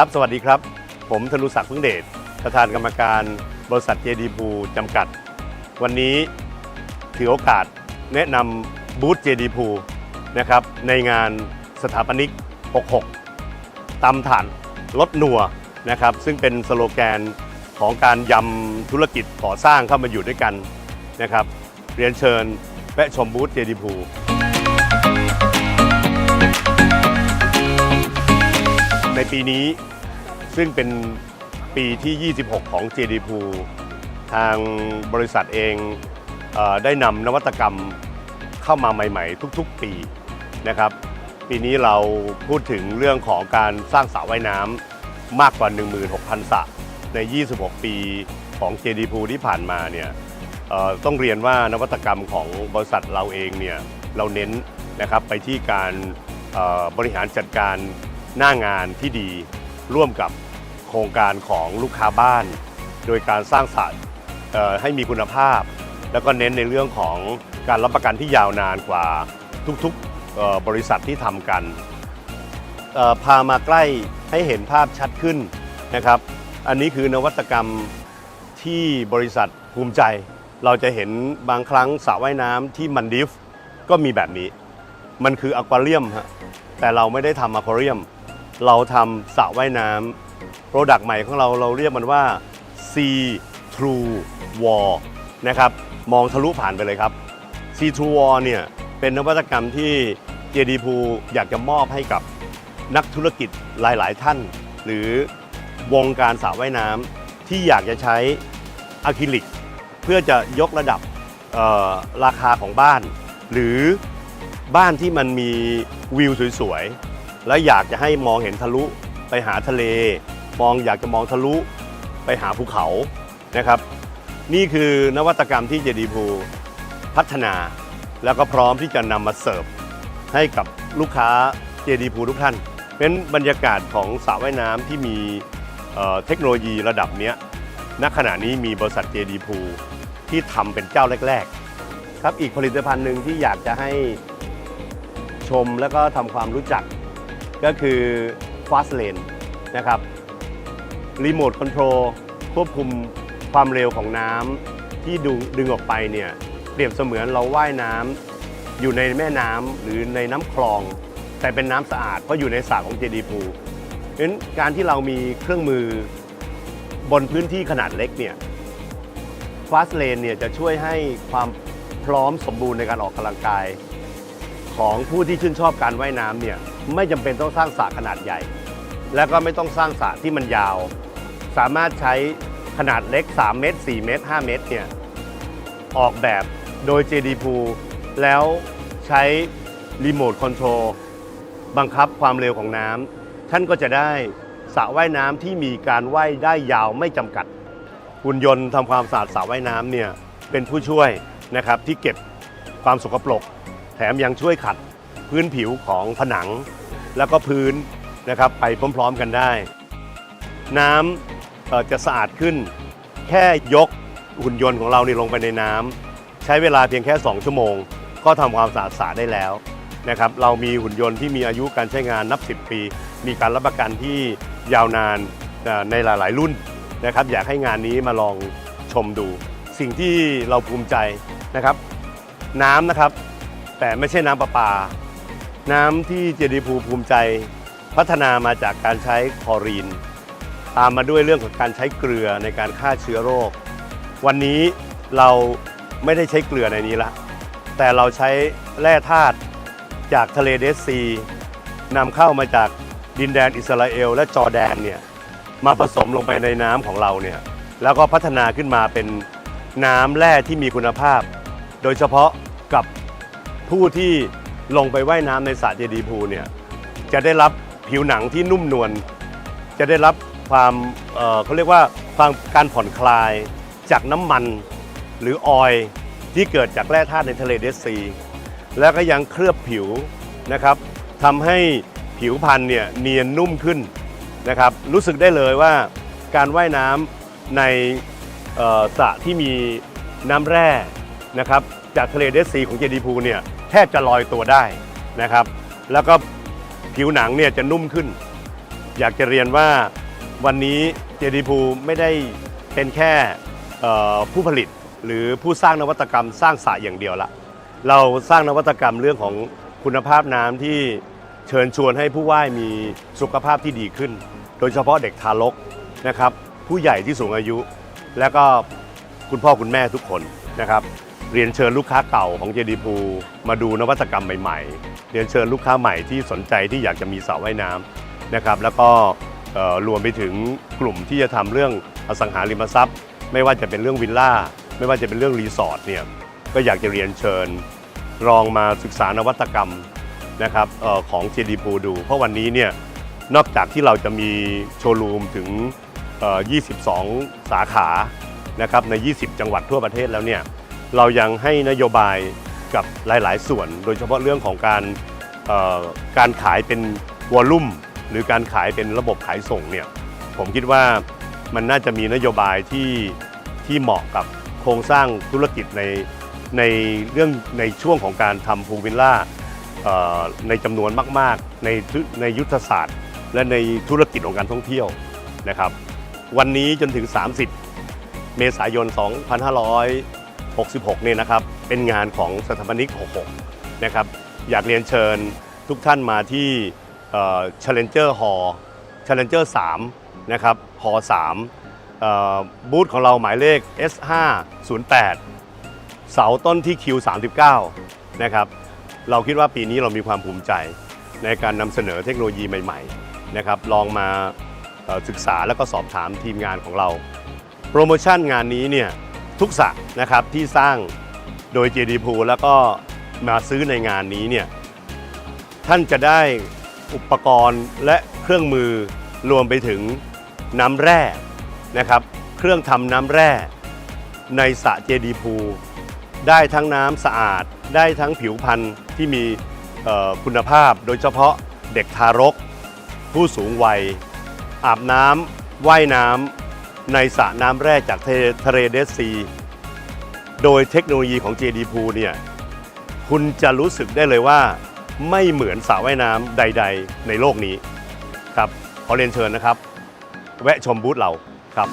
ครับ สวัสดีครับ ผมธนุศักดิ์พึ่งเดช ประธานกรรมการบริษัทเจดีพูจำกัด วันนี้ถือโอกาสแนะนำบูธเจดีพูนะครับในงานสถาปนิก 66ตำฐานรถนัวนะครับ ซึ่งเป็นสโลแกนของการยำธุรกิจก่อสร้างเข้ามาอยู่ด้วยกันนะครับ เรียนเชิญแวะชมบูธเจดีพู ในปีนี้ซึ่งเป็นปีที่ 26 ของ JD p o o ทางบริษัทเองเออได้นำนวัตกรรมเข้ามาใหม่ ๆ ทุกๆปีนะครับ ปีนี้เราพูดถึงเรื่องของการสร้างสระว่ายน้ำมากกว่า 16,000 สระใน 26 ปีของ JD p o o ที่ผ่านมาเนี่ยต้องเรียนว่านวัตกรรมของบริษัทเราเองเนี่ยเราเน้นนะครับไปที่การบริหารจัดการ หน้างานที่ดีร่วมกับโครงการของลูกค้าบ้าน โดยการสร้างสรรค์ให้มีคุณภาพ แล้วก็เน้นในเรื่องของการรับประกันที่ยาวนานกว่าทุกๆบริษัทที่ทำกันพามาใกล้ให้เห็นภาพชัดขึ้นนะครับ อันนี้คือนวัตกรรมที่บริษัทภูมิใจ เราจะเห็นบางครั้งสระว่ายน้ำที่มันดิฟก็มีแบบนี้ มันคืออควาเรียมฮะแต่เราไม่ได้ทำอควาเรียม เราทำสระว่ายน้ำโปรดักต์ใหม่ของเราเราเรียกมันว่า See Through Wall นะครับมองทะลุผ่านไปเลยครับ See Through Wall เนี่ยเป็นนวัตกรรมที่ JD p o o อยากจะมอบให้กับนักธุรกิจหลาย ๆ ท่าน หรือวงการสระว่ายน้ำที่อยากจะใช้อะคริลิกเพื่อจะยกระดับราคาของบ้าน หรือบ้านที่มันมีวิวสวยๆ แล้วอยากจะให้มองเห็นทะลุไปหาทะเล มองอยากจะมองทะลุไปหาภูเขานะครับ นี่คือนวัตกรรมที่เจดีพูพัฒนา แล้วก็พร้อมที่จะนำมาเสิร์ฟให้กับลูกค้าเจดีพูทุกท่าน เป็นบรรยากาศของสระว่ายน้ำที่มีเเทคโนโลยีระดับเนี้ยณขณะนี้มีบริษัทเจดีพูที่ทำเป็นเจ้าแรก ๆ ครับอีกผลิตภัณฑ์หนึ่งที่อยากจะให้ชมแล้วก็ทำความรู้จัก ก็คือ Fast Lane นะครับรีโมทคอนโทรลควบคุมความเร็วของน้ำที่ดึงดึงออกไปเนี่ยเปรียบเสมือนเราว่ายน้ำอยู่ในแม่น้ำหรือในน้ำคลอง แต่เป็นน้ำสะอาดเพราะอยู่ในสระของเจดีพูเพราะฉะนั้นการที่เรามีเครื่องมือบนพื้นที่ขนาดเล็กเนี่ย Fast Lane เนี่ยจะช่วยให้ความพร้อมสมบูรณ์ในการออกกำลังกาย ของผู้ที่ชื่นชอบการว่ายน้ำเนี่ย ไม่จำเป็นต้องสร้างสระขนาดใหญ่ และก็ไม่ต้องสร้างสระที่มันยาว สามารถใช้ขนาดเล็ก 3 เมตร 4 เมตร 5 เมตรเนี่ยออกแบบโดย JD Pool แล้วใช้รีโมทคอนโทรลบังคับความเร็วของน้ำท่านก็จะได้สระว่ายน้ำที่มีการว่ายได้ยาวไม่จำกัดหุ่นยนต์ทำความสะอาดสระว่ายน้ำเนี่ยเป็นผู้ช่วยนะครับที่เก็บความสกปรก แถมยังช่วยขัดพื้นผิวของผนัง แล้วก็พื้นนะครับไปพร้อมๆกันได้ น้ำจะสะอาดขึ้น แค่ยกหุ่นยนต์ของเรานี่ลงไปในน้ำใช้เวลาเพียงแค่ 2 ชั่วโมง ก็ทำความสะอาดสระได้แล้วนะครับเรามีหุ่นยนต์ที่มีอายุการใช้งานนับ 10 ปี มีการรับประกันที่ยาวนานในหลาย ๆ รุ่นนะครับอยากให้งานนี้มาลองชมดู สิ่งที่เราภูมิใจนะครับ น้ำนะครับ แต่ไม่ใช่น้ำประปา น้ำที่เจดีพูภูมิใจ พัฒนามาจากการใช้คอรีน ตามมาด้วยเรื่องของการใช้เกลือในการฆ่าเชื้อโรค วันนี้เราไม่ได้ใช้เกลือในนี้ละ แต่เราใช้แร่ธาตุจากทะเลเดดซีนำเข้ามาจากดินแดนอิสราเอล และจอร์แดนเนี่ยมาผสมลงไปในน้ำของเราเนี่ยแล้วก็พัฒนาขึ้นมาเป็นน้ำแร่ที่มีคุณภาพ โดยเฉพาะกับผู้ที่ ลงไปว่ายน้ำในสระเจดีย์พูเนี่ยจะได้รับผิวหนังที่นุ่มนวลจะได้รับความเอ่อเขาเรียกว่าความการผ่อนคลายจากน้ำมันหรือออยที่เกิดจากแร่ธาตุในทะเลเดซี แล้วก็ยังเคลือบผิวนะครับทำให้ผิวพรรณเนี่ยเนียนนุ่มขึ้นนะครับ รู้สึกได้เลยว่าการว่ายน้ำในสระที่มีน้ำแร่นะครับจากทะเลเดดซีของเจดีพูเนี่ย แทบจะลอยตัวได้นะครับ แล้วก็ผิวหนังเนี่ยจะนุ่มขึ้น อยากจะเรียนว่าวันนี้เจดีพูไม่ได้เป็นแค่เอ่อผู้ผลิตหรือผู้สร้างนวัตกรรมสร้างสระอย่างเดียวละเราสร้างนวัตกรรมเรื่องของคุณภาพน้ำที่เชิญชวนให้ผู้ว่ายมีสุขภาพที่ดีขึ้น โดยเฉพาะเด็กทารกนะครับ ผู้ใหญ่ที่สูงอายุ และก็คุณพ่อคุณแม่ทุกคนนะครับ เรียนเชิญลูกค้าเก่าของเจดีพูมาดูนวัตกรรมใหม่ๆ เรียนเชิญลูกค้าใหม่ที่สนใจที่อยากจะมีสระว่ายน้ำนะครับแล้วก็รวมไปถึงกลุ่มที่จะทำเรื่องอสังหาริมทรัพย์ ไม่ว่าจะเป็นเรื่องวิลล่าไม่ว่าจะเป็นเรื่องรีสอร์ทเนี่ยก็อยากจะเรียนเชิญลองมาศึกษานวัตกรรมนะครับออของ JD p o o ดู เพราะวันนี้เนี่ยนอกจากที่เราจะมีโชว์รูมถึงเอ่อ22 สาขานะครับใน 20 จังหวัดทั่วประเทศแล้วเนี่ย เรายังให้นโยบายกับหลาย ๆ ส่วน โดยเฉพาะเรื่องของการการขายเป็นวอลลุ่มหรือการขายเป็นระบบขายส่งเนี่ยผมคิดว่ามันน่าจะมีนโยบายที่ที่เหมาะกับโครงสร้างธุรกิจในในเรื่องในช่วงของการทำพูวิลล่าในจำนวนมาก ๆ ในในยุทธศาสตร์ และในธุรกิจของการท่องเที่ยวนะครับ วันนี้จนถึง 30 เมษายน 2500 66นี่นะครับเป็นงานของสถาปนิก 66 นะครับอยากเรียนเชิญทุกท่านมาที่ Challenger Hall Challenger 3นะครับหอ3บูธของเราหมายเลข S508 เสาต้นที่ Q39 นะครับเราคิดว่าปีนี้เรามีความภูมิใจในการนำเสนอเทคโนโลยีใหม่ๆนะครับลองมาศึกษาแล้วก็สอบถามทีมงานของเรา โปรโมชั่นงานนี้เนี่ย ทุกสระนะครับที่สร้างโดย JD p o o แล้วก็มาซื้อในงานนี้เนี่ยท่านจะได้อุปกรณ์และเครื่องมือรวมไปถึงน้ำแร่นะครับ เครื่องทำน้ำแร่ในสระ JD p o o ได้ทั้งน้ำสะอาดได้ทั้งผิวพรรณที่มีคุณภาพ โดยเฉพาะเด็กทารก ผู้สูงวัย อาบน้ำว่ายน้ำ ในสระน้ำแร่จากทะเลทเลเดดซี โดยเทคโนโลยีของ JD p o o เนี่ยคุณจะรู้สึกได้เลยว่าไม่เหมือนสระว่ายน้ำใด ๆ ในโลกนี้ครับขอเรียนเชิญนะครับ แวะชมบูธเราครับ